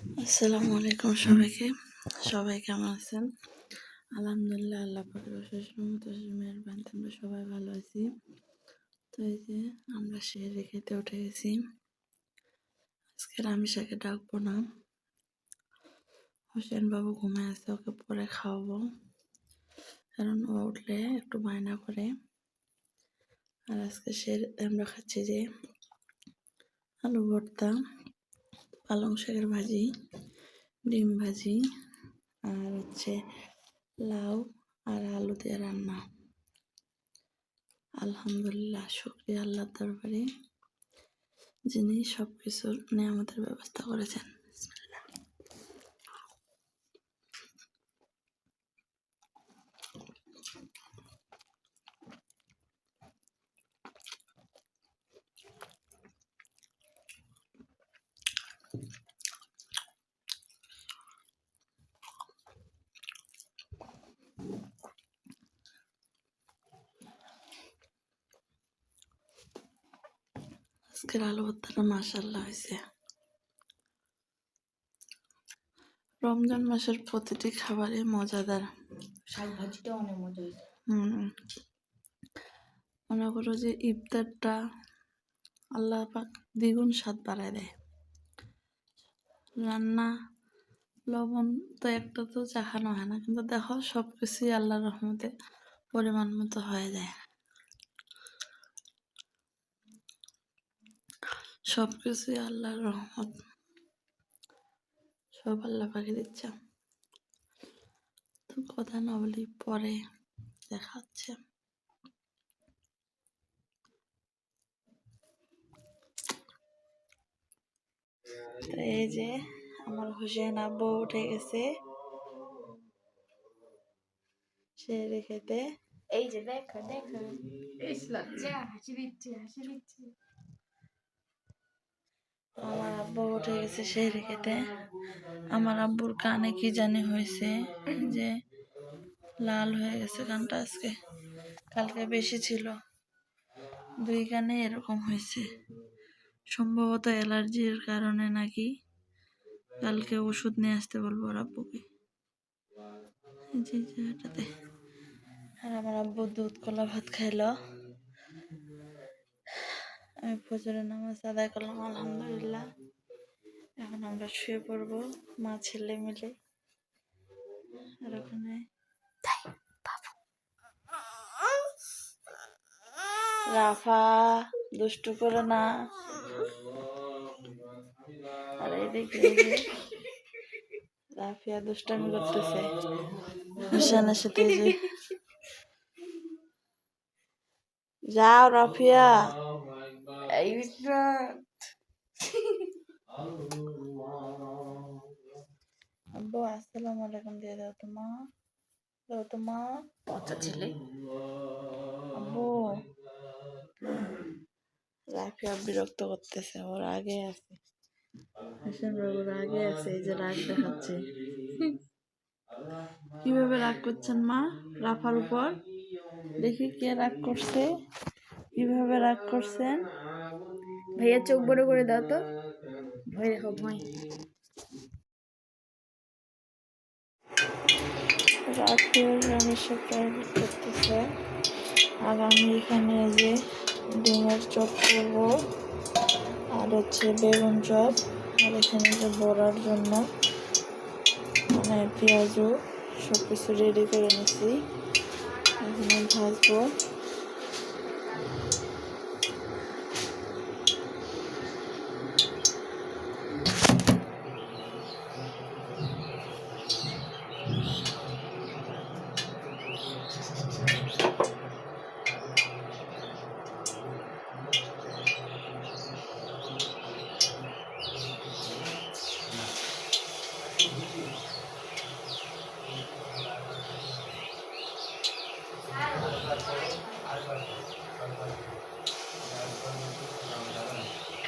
আসসালামু আলাইকুম সবাইকে। সবাই কেমন আছেন? আলহামদুলিল্লাহ, আল্লাহ পাকের অশেষ রহমত আমরা সবাই ভালো আছি। তো এই যে আমরা শেয়ারে খেতে উঠে গেছি। আজকে রামিশাকে ডাকবো না। হোসেন বাবু ঘুমায় আছে, ওকে পরে খাওয়াবো। কারণ ও উঠলে একটু বায়না করে। আর আজকে সে আমরা খাচ্ছি যে আলু ভর্তা। পালং শাকের ভাজি, ডিম ভাজি আর হচ্ছে লাউ আর আলু দিয়ে রান্না। আলহামদুলিল্লাহ, শুক্রিয়া আল্লাহ দরবারে যিনি সব কিছুর নিয়ামতের ব্যবস্থা করেছেন। আজকের আলু ভর্তাটা মাসাল্লাহ হয়েছে রমজান মাসের প্রতিটি খাবারই মজাদার। শাক ভাজিটা অনেক মজা হয়েছে। হুম মনে করো যে ইফতারটা আল্লাহ পাক দ্বিগুণ স্বাদ বাড়ায় দেয়। রান্না লবণ তো একটা তো চাখানো হয় না কিন্তু দেখো সব কিছুই আল্লাহর রহমতে পরিমাণ মতো হয়ে যায়। সব কিছুই আল্লাহর রহমত। সব আল্লাহ পাকে দিচ্ছে। তো কথা না বলি পরে দেখা হচ্ছে তো এই যে আমার হোসেন আব্বু উঠে গেছে। সে রেখেতে এই যে দেখো দেখো। হাসি দিচ্ছে হাসি দিচ্ছে। আমার আব্বু উঠে গেছে সেই রেখেতে আমার আব্বুর কানে কি জানি হয়েছে যে লাল হয়ে গেছে কানটা আজকে। কালকে বেশি ছিল। দুই কানে এরকম হয়েছে। সম্ভবত অ্যালার্জির কারণে নাকি কালকে ওষুধ নিয়ে আসতে বলব ওর আব্বুকে। যে জায়গাটাতে। আর আমার আব্বু দুধ কলা ভাত খাইলো। আমি ফজরের নামাজ আদায় করলাম আলহামদুলিল্লাহ। এখন আমরা শুয়ে পড়ব মা ছেলে মিলে। আর ওখানে রাফা দুষ্টু করে না। আর যে রাফিয়া দুষ্টামি করতেছে। হোসেনের সাথে যাও রাফিয়া। এই আব্বু আসসালামু আলাইকুম দিয়ে দাও তো মা। দাও তো মা। পচা ছেলে। আব্বু। রাফিয়া বিরক্ত করতেছে ওর আগে আছে। হাসান বাবুর আগে আছে এই যে রাগ দেখাচ্ছে। কীভাবে রাগ করছেন মা রাফার উপর? দেখি কে রাগ করছে। কীভাবে রাগ করছেন? ভাইয়া চোখ বড় করে দাও তো। ভয় দেখো, ভয়। প্রাইভেট করতেছে। আর আমি এখানে যে ডিমের চপ করব। আর হচ্ছে বেগুন চপ। আর এখানে যে বড়ার জন্য মানে পেঁয়াজও সব কিছু রেডি করে নিছি। এখানে ভাজবো।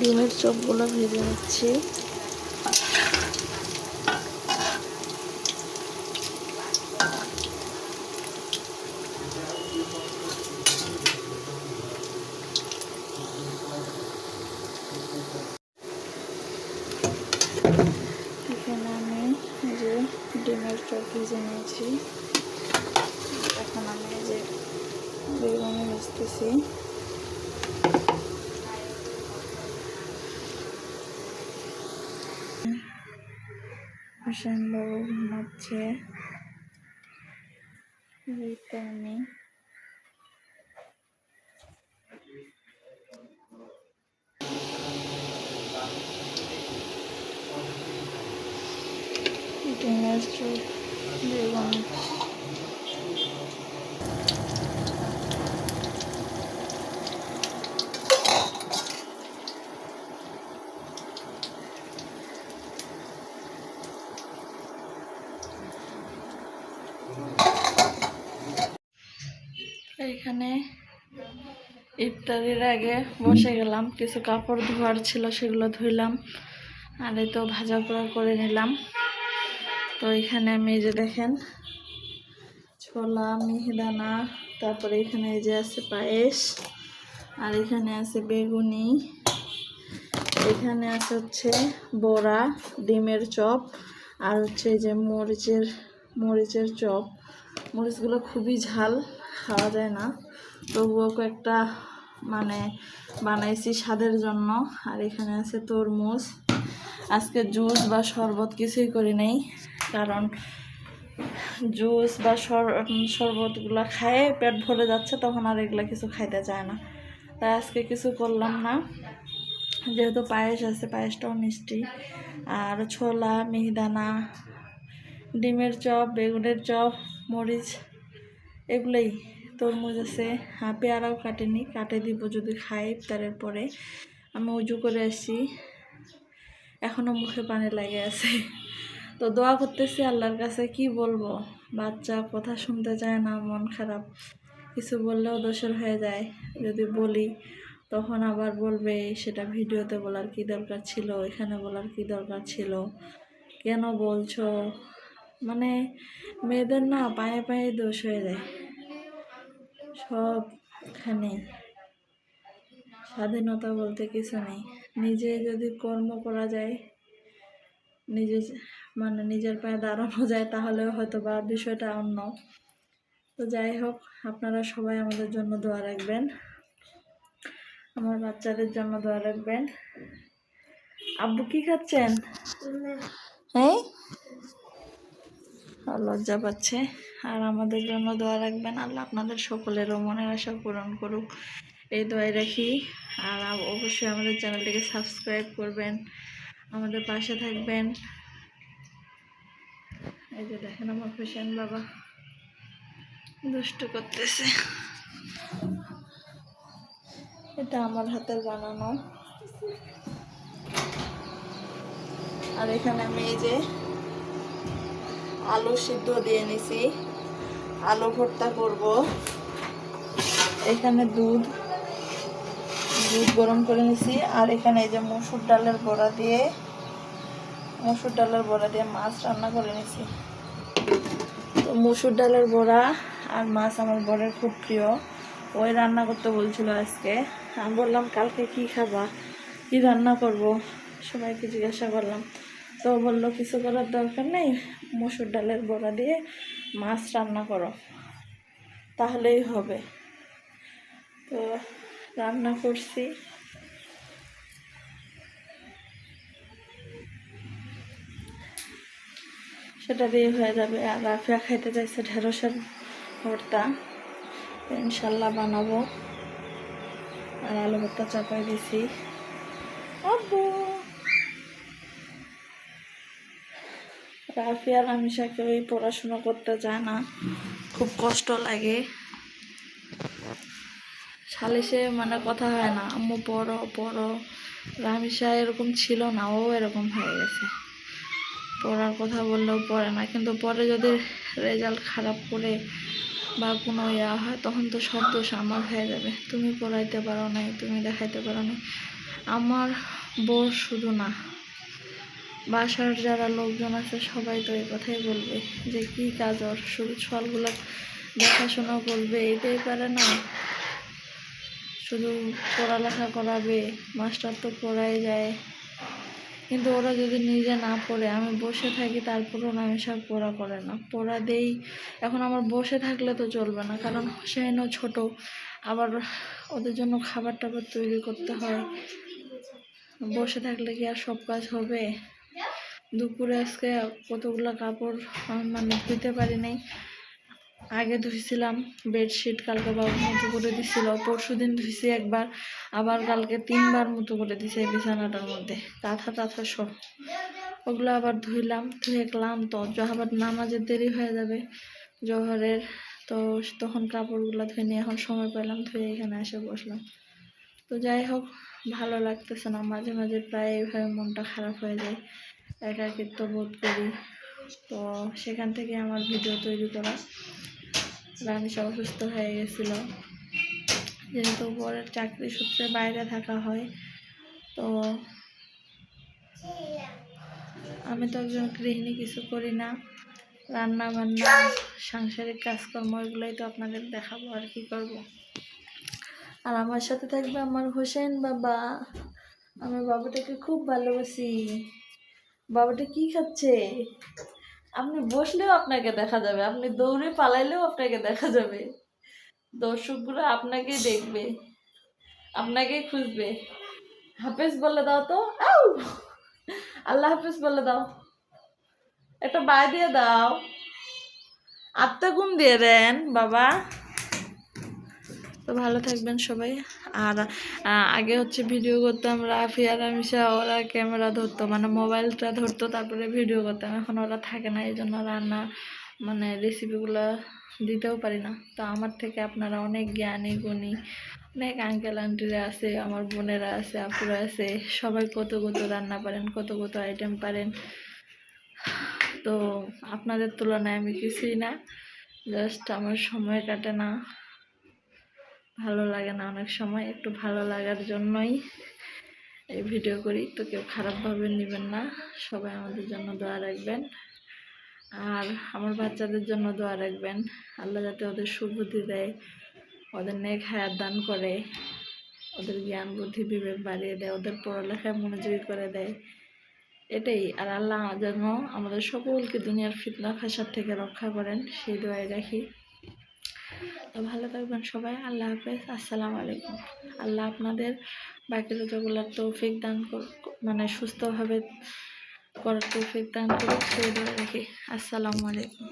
ডিমের চপগুলো ভেজে নিচ্ছি। এখানে আমি যে ডিমের চপ ভেজে নিয়েছি, এখন আমি যে বেগুনি ভাজতেছি। হোসেন বাবু ঘুমাচ্ছে আমি ডিমের বেগুনি এখানে ইফতারির আগে বসে গেলাম। কিছু কাপড় ধোয়ার ছিল, সেগুলো ধুইলাম। আর এই তো ভাজা পোড়া করে নিলাম। তো এখানে আমি যে দেখেন, ছোলা, মিহিদানা, তারপরে এখানে এই যে আছে পায়েস, আর এখানে আছে বেগুনি, এখানে আছে হচ্ছে বড়া, ডিমের চপ, আর হচ্ছে যে মরিচের মরিচের চপ। মরিচগুলো খুবই ঝাল, খাওয়া যায় না। তবুও কয়েকটা মানে বানাইছি স্বাদের জন্য। আর এখানে আছে তরমুজ। আজকে জুস বা শরবত কিছুই করি নাই, কারণ জুস বা শর- শরবতগুলো খায়ে পেট ভরে যাচ্ছে, তখন আর এগুলো কিছু খাইতে চায় না। তাই আজকে কিছু করলাম না। যেহেতু পায়েস আছে, পায়েসটাও মিষ্টি। আর ছোলা, মিহিদানা ডিমের চপ, বেগুনের চপ, মরিচ, এগুলোই তরমুজ আছে। পেয়ারাও কাটেনি, কাটে দিব যদি খাই ইফতারের পরে আমি উজু করে আসি এখনও মুখে পানি লাগে আছে। তো দোয়া করতেছি আল্লাহর কাছে, কি বলব? বাচ্চা, কথা শুনতে চায় না, মন খারাপ। কিছু বললেও দোষের হয়ে যায়। যদি বলি, তখন আবার বলবে, সেটা ভিডিওতে বলার কি দরকার ছিল? এখানে বলার কি দরকার ছিল? কেন বলছো? মানে মেয়েদের না পায়ে পায়ে দোষ হয়ে যায়। সবখানে। স্বাধীনতা বলতে কিছু নেই। নিজে যদি কর্ম করা যায় নিজে মানে নিজের পায়ে দাঁড়ানো যায় তাহলেও হয়তো বা বিষয়টা অন্য। তো যাই হোক আপনারা সবাই আমাদের জন্য দোয়া রাখবেন। আমার বাচ্চাদের জন্য দোয়া রাখবেন। আব্বু কি খাচ্ছেন? হ্যাঁ? লজ্জা পাচ্ছে। আর আমাদের জন্য দোয়া রাখবেন, আল্লাহ আপনাদের সকলেরও মনের আশা পূরণ করুক। এই দোয়াই রাখি। আর অবশ্যই আমাদের চ্যানেলটিকে সাবস্ক্রাইব করবেন, আমাদের পাশে থাকবেন। এই যে দেখেন আমার হোসেন বাবা, দুষ্ট করতেছে। এটা আমার হাতের বানানো। আর এখানে আমি এই যে আলু সিদ্ধ দিয়ে নিছি। আলু ভর্তা করব। এখানে দুধ দুধ গরম করে নিছি। আর এখানে এই যে মসুর ডালের বড়া দিয়ে, মসুর ডালের বড়া দিয়ে মাছ রান্না করে নিছি। তো মসুর ডালের বড়া আর মাছ আমার বরের খুব প্রিয়। ওই রান্না করতে বলছিল আজকে। আমি বললাম, কালকে কি খাবা? কি রান্না করব? সবাইকে জিজ্ঞাসা করলাম। তো বলল, কিছু করার দরকার নেই, মসুর ডালের বড়া দিয়ে মাছ রান্না করো। তাহলেই হবে। তো রান্না করছি। সেটা দিয়ে হয়ে যাবে। আর রাফিয়া খাইতে চাইছে ঢেঁড়সের ভর্তা। ইনশাল্লাহ বানাবো। আর আলু ভর্তা চাপাই দিছি। আব্বু! রাফিয়া আর আমিষাকে ওই পড়াশোনা করতে যায় না। খুব কষ্ট লাগে। সালিশে মানে কথা হয় না, আম্মু পড়ো পড়ো। রামিসা এরকম ছিল না, ও এরকম হয়ে গেছে। পড়ার কথা বললেও পড়ে না, কিন্তু পরে যদি রেজাল্ট খারাপ করে বা কোনো ইয়া হয়, তখন তো সব দোষ আমার হয়ে যাবে। তুমি পড়াইতে পারো নাই, তুমি দেখাইতে পারো নাই। আমার বউ শুধু না বাসার যারা লোকজন আছে, সবাই তো এই কথাই বলবে যে, কি কাজ ওর? শুধু ছলগুলো দেখাশোনা করবে, এটাই পারে না। শুধু পড়ালেখা করাবে, মাস্টার তো পড়াই যায়। কিন্তু ওরা যদি নিজে না পড়ে, আমি বসে থাকি, তারপরেও না, আমি সব পড়া করে না। পড়া দেই, এখন আমার বসে থাকলে তো চলবে না, কারণ হোসেনও ছোট। আবার ওদের জন্য খাবার টাবার তৈরি করতে হয়। বসে থাকলে কি আর সব কাজ হবে? দুপুরে আজকে কতগুলো কাপড় মানে ধুইতে পারি নাই। আগে ধুইছিলাম বেডশিট, কালকে বাবু মতো করে দিছিল। পরশু দিন ধুইছি একবার, আবার কালকে তিনবার মতো করে দিছে বিছানাটার মধ্যে। কাঁথা টাথা সব। ওগুলো আবার ধুইলাম, ধুয়ে ক্লান্ত। আবার নামাজের দেরি হয়ে যাবে, জহরের, তো তখন কাপড়গুলো ধুয়ে নিয়ে এখন সময় পেলাম, ধুয়ে এখানে এসে বসলাম। তো যাই হোক, ভালো লাগতেছে না। মাঝে মাঝে প্রায় এইভাবে মনটা খারাপ হয়ে যায়। একাকিত্ব বোধ করি। তো সেখান থেকে আমার ভিডিও তৈরি করা। রানিসা অসুস্থ হয়ে গেছিল যেহেতু পরের চাকরি সূত্রে বাইরে থাকা হয়, তো আমি তো একজন গৃহিণী, কিছু করি না। রান্না বান্না সাংসারিক কাজকর্ম, এগুলোই তো আপনাদের দেখাবো আর কি করব। আর আমার সাথে থাকবে আমার হোসেন বাবা। আমার বাবাটাকে খুব ভালোবাসি। বাবাটা কি খাচ্ছে? আপনি বসলেও আপনাকে দেখা যাবে, আপনি দৌড়ে পালাইলেও আপনাকে দেখা যাবে। দর্শকগুলো আপনাকেই দেখবে, আপনাকেই খুঁজবে। হাফেজ বলে দাও তো! আল্লাহ হাফেজ বলে দাও। একটা বাই দিয়ে দাও। আত্মগুণ দিয়ে দেন, বাবা। তো ভালো থাকবেন সবাই। আর আগে হচ্ছে ভিডিও করতাম রাফি আর আমিষা, ওরা ক্যামেরা ধরতো মানে মোবাইলটা ধরতো, তারপরে ভিডিও করতাম। এখন ওরা থাকে না এই জন্য রান্না মানে রেসিপিগুলো দিতেও পারি না। তো আমার থেকে আপনারা অনেক জ্ঞানী, গুণী, অনেক আঙ্কেল আন্টিরা আছে, আমার বোনেরা আছে, আপুরা আছে, সবাই কত কত রান্না পারেন, কত কত আইটেম পারেন। তো আপনাদের তুলনায় আমি কিছুই না জাস্ট আমার সময় কাটে না। ভালো লাগে না অনেক সময়, একটু ভালো লাগার জন্যই এই ভিডিও করি। তো কেউ খারাপভাবে নেবেন না, সবাই আমাদের জন্য দোয়া রাখবেন। আর আমার বাচ্চাদের জন্য দোয়া রাখবেন, আল্লাহ যাতে ওদের সুবুদ্ধি দেয়, ওদের নেক হায়াত দান করে, ওদের জ্ঞান, বুদ্ধি, বিবেক বাড়িয়ে দেয়, ওদের পড়ালেখায় মনোযোগী করে দেয়। এটাই, আর আল্লাহ যেন আমাদের সকলকে দুনিয়ার ফিতনা ফাসাদ থেকে রক্ষা করেন, সেই দোয়াই রাখি। তো ভালো থাকবেন সবাই, আল্লাহ হাফেজ, আসসালামু আলাইকুম। আল্লাহ আপনাদের বাকি রোজাগুলার তৌফিক দান মানে সুস্থভাবে করার তৌফিক দান করুক সেই দোয়া রাখি আসসালামু আলাইকুম।